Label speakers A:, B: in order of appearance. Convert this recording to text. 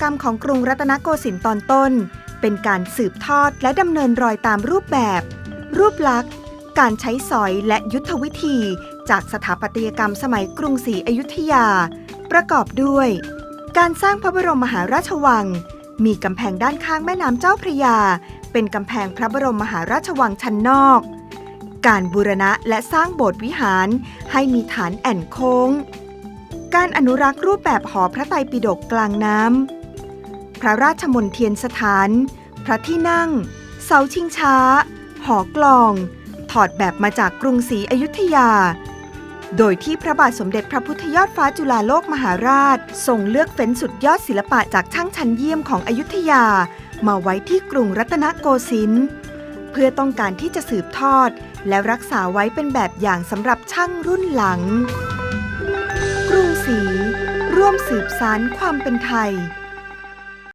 A: กรรมของกรุงรัตนโกสินทร์ตอนต้น เป็นการสืบทอดและดำเนินรอยตามรูปแบบ รูปลักษณ์ การใช้สอยและยุทธวิธี จากสถาปัตยกรรมสมัยกรุงศรีอยุธยา ประกอบด้วย การสร้างพระบรมมหาราชวัง มีกำแพงด้านข้างแม่น้ำเจ้าพระยา เป็นกำแพงพระบรมมหาราชวังชั้นนอก การบูรณะและสร้างโบสถ์วิหารให้มีฐานแอ่นโค้งการอนุรักษ์รูปแบบหอพระไตรปิฎกกลางน้ำ พระราชมนเทียนสถาน พระที่นั่ง เสาชิงช้า หอกลอง ถอดแบบมาจากกรุงศรีอยุธยา โดยที่พระบาทสมเด็จพระพุทธยอดฟ้าจุฬาโลกมหาราชทรงเลือกเฟ้นสุดยอดศิลปะจากช่างชั้นเยี่ยมของอยุธยา มาไว้ที่กรุงรัตนโกสินทร์เพื่อต้องการที่จะสืบทอด และรักษาไว้เป็นแบบอย่างสำหรับช่างรุ่นหลัง กรุงศรีร่วมสืบสานความเป็นไทย